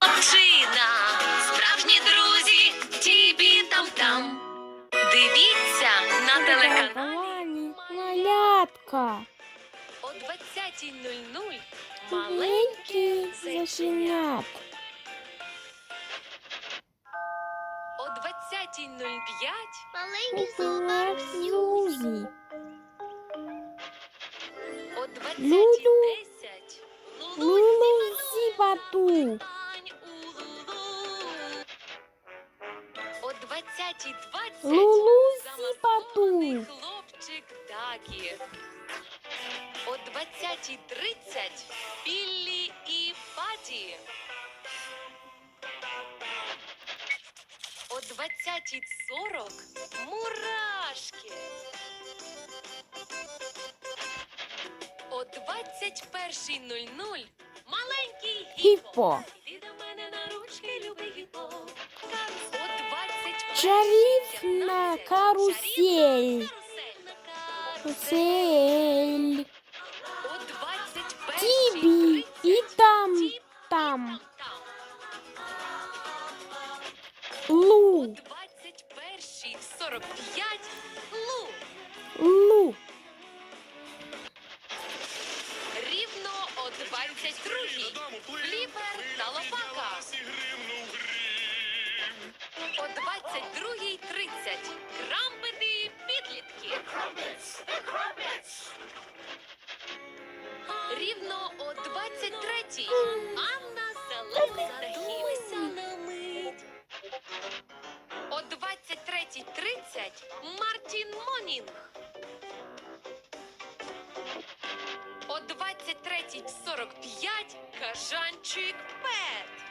Хлопчина, справжні друзі, тібі там там. Дивіться на телеканалі малятка, о 20.00 маленькі маленькі зайченят. зайченят. О 20.05 Маленький Золотар Сьюзі. о Лулу. 20.10 Лулу Зібаду. 20.20 Лулу замаскований Зібаду. хлопчик Дагі. О 20.30 Біллі і Паті. О 20.40 Мурашки. О 21.00 Маленький гіпо. Чарівна карусель. Карусель. Карусель. О 21 Тібі і там, там. Лу, О 21.45 Лу. лу. Рівно о 22.00 Фліпер та Лопака. Рівно о 23.00 Анна Зелений Задумайся на мить. О 23.30 Мартін Монінг. О 23.45 Кажанчик Пет.